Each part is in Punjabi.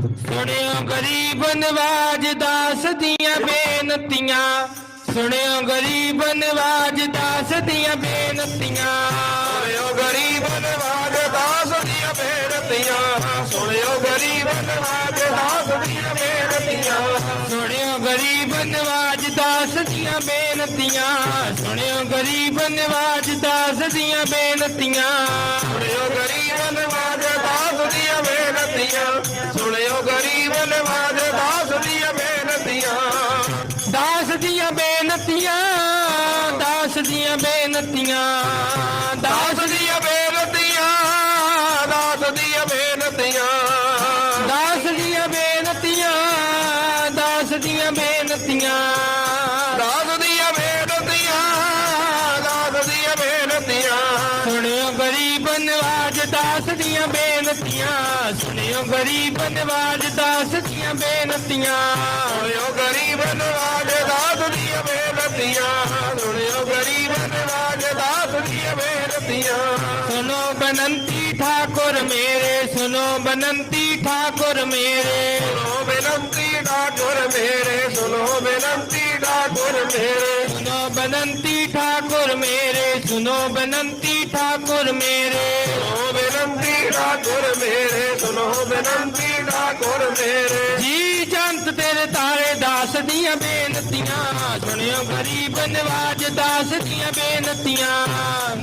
ਸੁਣਿਓ ਗਰੀਬ ਨਵਾਜ ਦਾਸ ਦੀਆਂ ਬੇਨਤੀਆਂ। ਸੁਣਿਓ ਗਰੀਬ ਨਵਾਜ ਦਾਸ ਦੀਆਂ ਬੇਨਤੀਆਂ। ਸੁਣਿਓ ਗਰੀਬ ਨਵਾਜ ਦਾਸ ਦੀਆਂ ਬੇਨਤੀਆਂ। ਸੁਣਿਓ ਗਰੀਬ ਨਵਾਜ ਦਾਸ ਦੀਆਂ ਬੇਨਤੀਆਂ। ਸੁਣਿਓ ਗਰੀਬ ਨਵਾਜ ਦਾਸ ਦੀਆਂ ਬੇਨਤੀਆਂ। ਸੁਣਿਓ ਗਰੀਬ ਨਵਾਜ ਦਾਸ ਦੀਆਂ ਬੇਨਤੀਆਂ। ਬੇਨਤੀਆਂ ਸੁਣਿਓ ਗਰੀਬ ਨਵਾਜ ਦਾਸ ਦੀਆਂ ਬੇਨਤੀਆਂ। ਦਾਸ ਦੀਆਂ ਬੇਨਤੀਆਂ ਦਾਸ ਦੀਆਂ ਬੇਨਤੀਆਂ ਦਾਸ ਦੀਆਂ ਬੇਨਤੀਆਂ ਦਾਸ ਦੀਆਂ ਬੇਨਤੀਆਂ। ਦਾਸ ਦੀਆਂ ਬੇਨਤੀਆਂ ਦਾਸ ਦੀਆਂ ਬੇਨਤੀਆਂ। ਦਾਸ ਦੀਆਂ ਬੇਨਤੀਆਂ ਦਾਸ ਦੀਆਂ ਬੇਨਤੀਆਂ। ਸੁਣਿਓ ਦਾਸ ਦੀਆਂ ਬੇਨਤੀਆਂ। ਸੁਣਿਓ ਗਰੀਬ ਨਵਾਜ ਦਾਸ ਦੀਆਂ ਬੇਨਤੀਆਂ। ਸੁਣਿਓ ਗਰੀਬ ਨਵਾਜ ਦਾਸ ਦੀਆਂ ਬੇਨਤੀਆਂ। ਸੁਣਿਓ ਗਰੀਬ ਨਵਾਜ ਦਾਸ ਦੀਆਂ ਬੇਨਤੀਆਂ। ਸੁਣੋ ਬਨੰਤੀ ਠਾਕੁਰ ਮੇਰੇ, ਸੁਣੋ ਬਨੰਤੀ ਠਾਕੁਰ ਮੇਰੇ। ਸੁਣੋ ਬੇਨੰਤੀ ਠਾਕੁਰ ਮੇਰੇ, ਸੁਣੋ ਬੇਨੰਤੀ ਠਾਕੁਰ ਮੇਰੇ। ਸੁਣੋ ਬਨੰਤੀ ਠਾਕੁਰ ਮੇਰੇ, ਸੁਣੋ ਬਨੰਤੀ ਠਾਕੁਰ ਮੇਰੇ। ਮੇਰੇ ਸੁਣੋ ਬੇਨੰਤੀ ਠਾਕੁਰ ਮੇਰੇ। ਜੀ ਜੰਤ ਤੇਰੇ ਤਾਰੇ ਦਾਸ ਦੀਆਂ ਬੇਨਤੀਆਂ ਸੁਣਿਓ ਗਰੀਬ ਨਵਾਜ ਦਾਸ ਦੀਆਂ ਬੇਨਤੀਆਂ।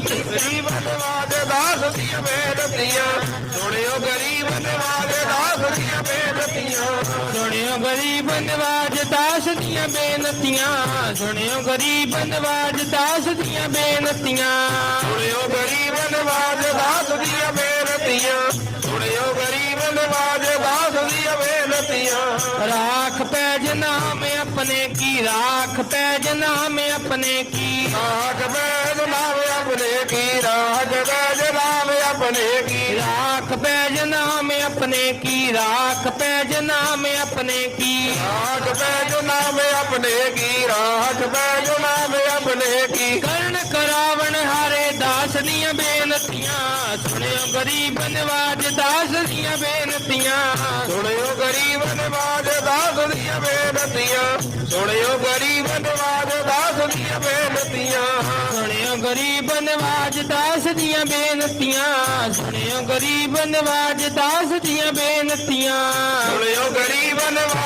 ਗਰੀਬ ਨਵਾਜ ਦਾਸ ਦੀਆਂ ਬੇਨਤੀਆਂ ਸੁਣਿਓ ਗਰੀਬ ਨਵਾਜ ਦਾਸ ਦੀਆਂ ਬੇਨਤੀਆਂ। ਸੁਣਿਓ ਗਰੀਬ ਨਵਾਜ ਦਾਸ ਦੀਆਂ ਬੇਨਤੀਆਂ ਸੁਣਿਓ ਗਰੀਬ ਨਵਾਜ ਦਾਸ ਦੀਆਂ ਬੇਨਤੀਆਂ। ਸੁਣਿਓ ਗਰੀਬ ਨਵਾਜ ਦਾਸ ਦੀਆਂ ਬੇਨਤੀਆਂ। ਬੇਨਤੀਆਂ ਰਾਖ ਪੈਜ ਨਾਮ ਆਪਣੇ ਕੀ ਰਾਖ ਪੈਜ ਨਾਮ ਆਪਣੇ ਕੀ? ਰਾਗ ਬੈਦ ਨਾਮ ਆਪਣੇ ਕੀ ਰਾਗ ਬੈਦ ਨਾਮ ਆਪਣੇ ਕੀ? ਰਾਖ ਪੈਜ ਨਾਮ ਆਪਣੇ ਕੀ ਰਾਖ ਪੈਜ ਨਾਮ ਆਪਣੇ ਕੀ? ਰਾਗ ਬੈਦ ਨਾਮ ਆਪਣੇ ਕੀ ਰਾਗ ਬੈਦ ਨਾਮ ਆਪਣੇ ਕੀ? ਕਰਨ ਦਾਸ ਦੀਆਂ ਬੇਨਤੀਆਂ। ਸੁਣਿਓ ਗਰੀਬ ਨਵਾਜ ਦਾਸ ਦੀਆਂ ਬੇਨਤੀਆਂ। ਸੁਣਿਓ ਗਰੀਬ ਨਵਾਜ ਦਾਸ ਦੀਆਂ ਬੇਨਤੀਆਂ। ਸੁਣਿਓ ਗਰੀਬ ਨਵਾਜ ਦਾਸ ਦੀਆਂ ਬੇਨਤੀਆਂ। ਸੁਣਿਓ ਗਰੀਬ ਨਵਾਜ ਦਾਸ ਦੀਆਂ ਬੇਨਤੀਆਂ। ਸੁਣਿਓ ਗਰੀਬ ਨਵਾਜ ਦਾਸ ਦੀਆਂ ਬੇਨਤੀਆਂ। ਸੁਣਿਓ ਗਰੀਬ ਨਵਾਜ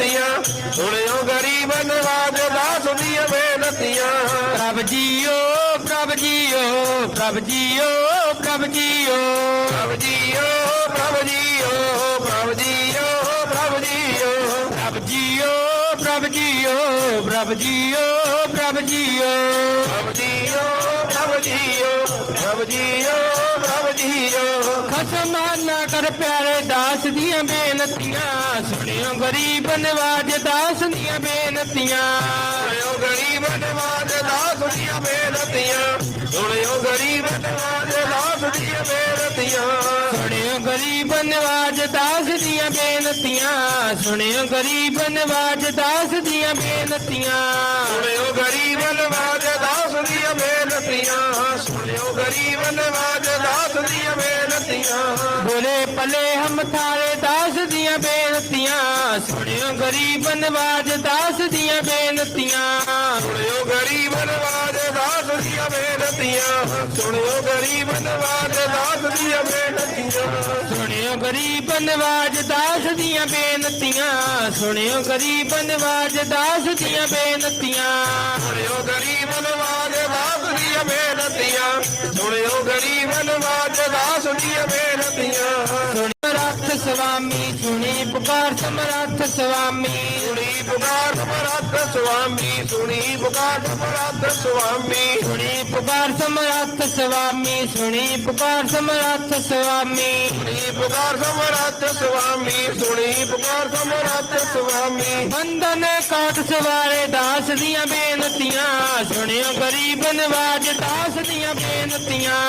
ਬੇਨਤੀਆਂ ਸੁਣਿਓ ਗਰੀਬ ਨਵਾਜ ਦਾਸ ਦੀਆਂ ਬੇਨਤੀਆਂ ਪ੍ਰਭ ਜੀਓ ਪ੍ਰਭ ਜੀਓ ਪ੍ਰਭ ਜੀਓ ਪ੍ਰਭ ਜੀਓ ਪ੍ਰਭ ਜੀਓ ਪ੍ਰਭ ਜੀਓ ਪ੍ਰਭ ਜੀਓ ਪ੍ਰਭ ਜੀਓ ਪ੍ਰਭ ਜੀਓ ਪ੍ਰਭ ਜੀਓ ਪ੍ਰਭ ਜੀਓ ਪ੍ਰਭ ਜੀਓ ਪ੍ਰਭ ਜੀਓ ਪ੍ਰਭ ਜੀਓ ਪ੍ਰਭ ਜੀਓ ਜੀਓ ਕਰ ਪਿਆਰੇ ਦਾਸ ਦੀਆਂ ਬੇਨਤੀਆਂ। ਸੁਣਿਓ ਗਰੀਬ ਨਵਾਜ ਦਾਸ ਦੀਆਂ ਬੇਨਤੀਆਂ। ਸੁਣਿਓ ਗਰੀਬ ਨਵਾਜ ਦਾਸ ਦੀਆਂ ਬੇਨਤੀਆਂ। ਸੁਣਿਓ ਗਰੀਬ ਨਵਾਜ ਦਾਸ ਦੀਆਂ ਬੇਨਤੀਆਂ। ਸੁਣਿਓ ਗਰੀਬ ਨਵਾਜ ਦਾਸ ਦੀਆਂ ਬੇਨਤੀਆਂ। ਸੁਣਿਓ ਗਰੀਬ ਨਵਾਜ ਦਾਸ ਦੀਆਂ ਬੇਨਤੀਆਂ। ਸੁਣਿਓ ਗਰੀਬ ਨਵਾਜ ਦਾਸ ਦੀਆਂ ਬੇਨਤੀਆਂ। ਸੁਣਿਓ ਗਰੀਬ ਨਵਾਜ ਬੇਨਤੀਆਂ ਬੋਲੇ ਪਲੇ ਹਮ ਥਾਰੇ ਦਾਸ ਦੀਆਂ ਬੇਨਤੀਆਂ। ਸੁਣਿਓ ਗਰੀਬ ਨਵਾਜ ਦਾਸ ਦੀਆਂ ਬੇਨਤੀਆਂ। ਸੁਣਿਓ ਗਰੀਬ ਨਵਾਜ ਦਾਸ ਦੀਆਂ ਬੇਨਤੀਆਂ। ਸੁਣਿਓ ਗਰੀਬ ਨਵਾਜ ਦਾਸ ਦੀਆਂ ਬੇਨਤੀਆਂ। ਸੁਣਿਓ ਗਰੀਬ ਨਵਾਜ ਦਾਸ ਦੀਆਂ ਬੇਨਤੀਆਂ। ਸੁਣਿਓ ਗਰੀਬ ਨਵਾਜ ਦਾਸ ਦੀਆਂ ਬੇਨਤੀਆਂ। ਸੁਣਿਓ ਗਰੀਬ ਨਵਾਜ ਦਾਸ ਬੇਨਤੀਆਂ ਸੁਣਿਓ ਗਰੀਬ ਨਵਾਜ ਦਾਸ ਦੀਆਂ ਬੇਨਤੀਆਂ ਰੱਖ ਸੁਆਮੀ ਸੁਣੀ ਪੁਕਾਰ ਸਮਰੱਥ ਸੁਆਮੀ ਸੁਣੀ ਪੁਕਾਰ ਸਮਰੱਥ ਸੁਆਮੀ ਸੁਣੀ ਪੁਕਾਰ ਸਮਰੱਥ ਸੁਆਮੀ ਸੁਣੀ ਪੁਕਾਰ ਸਮਰੱਥ ਸੁਆਮੀ ਸੁਣੀ ਪੁਕਾਰ ਸਮਰੱਥ ਸੁਆਮੀ ਸੁਣੀ ਪੁਕਾਰ ਸਮਰੱਥ ਸੁਆਮੀ ਸੁਣੀ ਪੁਕਾਰ ਸਮਰੱਥ ਸੁਆਮੀ ਬੰਧਨ ਕਾਟ ਸਵਾਰੇ ਦਾਸ ਦੀਆਂ ਬੇਨਤੀਆਂ। ਸੁਣਿਓ ਗਰੀਬ ਨਵਾਜ ਦਾਸ ਦੀਆਂ ਬੇਨਤੀਆਂ।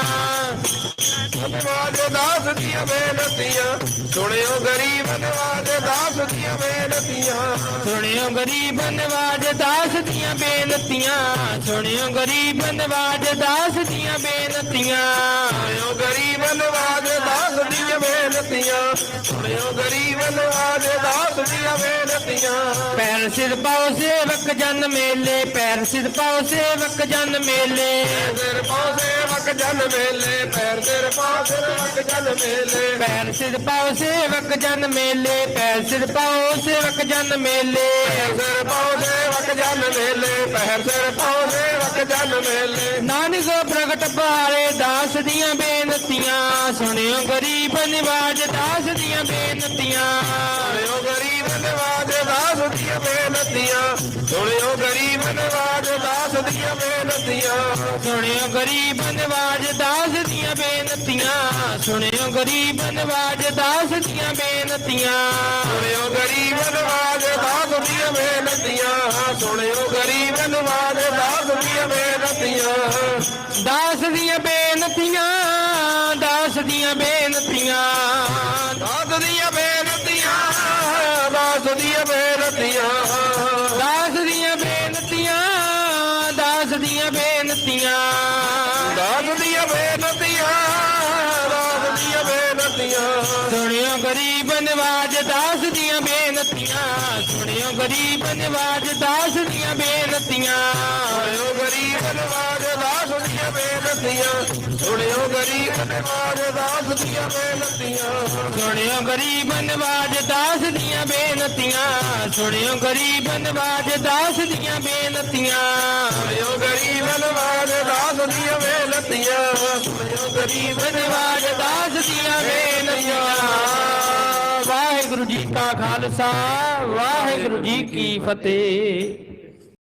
ਨਵਾਜ ਦਾਸ ਦੀਆਂ ਬੇਨਤੀਆਂ। ਸੁਣਿਓ ਗਰੀਬ ਨਵਾਜ ਦਾਸ ਦੀਆਂ ਬੇਨਤੀਆਂ। ਸੁਣਿਓ ਗਰੀਬ ਨਵਾਜ ਦਾਸ ਦੀਆਂ ਬੇਨਤੀਆਂ। ਸੁਣਿਓ ਗਰੀਬ ਨਵਾਜ ਦਾਸ ਦੀਆਂ ਬੇਨਤੀਆਂ। ਸੁਣਿਓ ਗਰੀਬ ਨਵਾਜ ਦਾਸ ਦੀਆਂ ਬੇਨਤੀਆਂ। ਬੇਨਤੀਆਂ ਸੁਣਿਓ ਗਰੀਬ ਨਵਾਜ ਦਾਸ ਦੀਆਂ ਬੇਨਤੀਆਂ। ਪੈਰ ਸਿਰ ਪਾਉ ਸੇਵਕ ਜਨ ਮੇਲੇ। ਪੈਰ ਸਿਰ ਪਾਉ ਸੇਵਕ ਜਨ ਮੇਲੇ। ਸਿਰ ਪਾਉ ਸੇਵਕ ਜਨ ਮੇਲੇ ਪੈਰ ਸਿਰ ਪਾਉ ਸੇਵਕ ਜਨ ਮੇਲੇ। ਪੈਰ ਸਿਰ ਪਾਉ ਸੇਵਕ ਜਨ ਮੇਲੇ ਪੈਰ ਸਿਰ ਪਾਉ ਸੇਵਕ ਜਨ ਮੇਲੇ। ਸਿਰ ਪਾਉ ਸੇਵਕ ਜਨ ਮੇਲੇ ਪੈਰ ਸਿਰ ਪਾਉ ਸੇਵਕ ਜਨ ਮੇਲੇ। ਨਾਨਕ ਪ੍ਰਗਟ ਭਾਰੇ ਦਾਸ ਦੀਆਂ ਬੇਨਤੀਆਂ। ਸੁਣਿਓ ਗਰੀਬ ਨਿਵਾਜ ਦਾਸ ਦੀਆਂ ਬੇਨਤੀਆਂ। ਸੁਣਿਓ ਗਰੀਬ ਨਵਾਜ ਦਾਸ ਦੀਆਂ ਬੇਨਤੀਆਂ ਸੁਣਿਓ ਗਰੀਬ ਨਵਾਜ, ਦਾਸ ਦੀਆਂ ਬੇਨਤੀਆਂ ਸੁਣਿਓ ਗਰੀਬ ਨਿਵਾਜ, ਦਾਸ ਦੀਆਂ ਬੇਨਤੀਆਂ ਸੁਣਿਓ ਗਰੀਬ ਨਿਵਾਜ, ਦਾਸ ਦੀਆਂ ਬੇਨਤੀਆਂ ਸੁਣਿਓ ਗਰੀਬ ਨਵਾਜ, ਦਾਸ ਦੀਆਂ ਬੇਨਤੀਆਂ ਸੁਣਿਓ ਗਰੀਬ ਨਵਾਜ, ਦਾਸ ਦੀਆਂ ਬੇਨਤੀਆਂ ਦਾਸ ਦੀਆਂ ਬੇਨਤੀਆਂ ਦਾਸ ਦੀਆਂ ਬੇਨਤੀਆਂ ਬੇਨਤੀਆਂ ਸੁਣਿਓ ਗਰੀਬ ਨਿਵਾਜ ਦਾਸ ਦੀਆਂ ਬੇਨਤੀਆਂ। ਸੁਣਿਓ ਗਰੀਬ ਨਿਵਾਜ ਦਾਸ ਦੀਆਂ ਬੇਨਤੀਆਂ। ਸੁਣਿਓ ਗਰੀਬ ਨਵਾਜ ਦਾਸ ਦੀਆਂ ਬੇਨਤੀਆਂ। ਸੁਣਿਓ ਗਰੀਬ ਨਵਾਜ ਦਾਸ ਦੀਆਂ ਬੇਨਤੀਆਂ। ਸੁਣਿਓ ਗਰੀਬ ਨਿਵਾਜ ਦਾਸ ਦੀਆਂ ਬੇਨਤੀਆਂ। ਸੁਣਿਓ ਗਰੀਬ ਨਿਵਾਜ ਦਾਸ ਦੀਆਂ ਬੇਨਤੀਆਂ। ਸੁਣਿਓ ਗਰੀਬ ਨਵਾਜ ਦਾਸ ਦੀਆਂ ਬੇਨਤੀਆਂ ਗਰੀਬ ਨਿਵਾਜ ਦਾਸ ਦੀਆਂ ਬੇਨਤੀਆਂ। ਵਾਹਿਗੁਰੂ ਜੀ ਕਾ ਖਾਲਸਾ ਵਾਹਿਗੁਰੂ ਜੀ ਕੀ ਫਤਿਹ।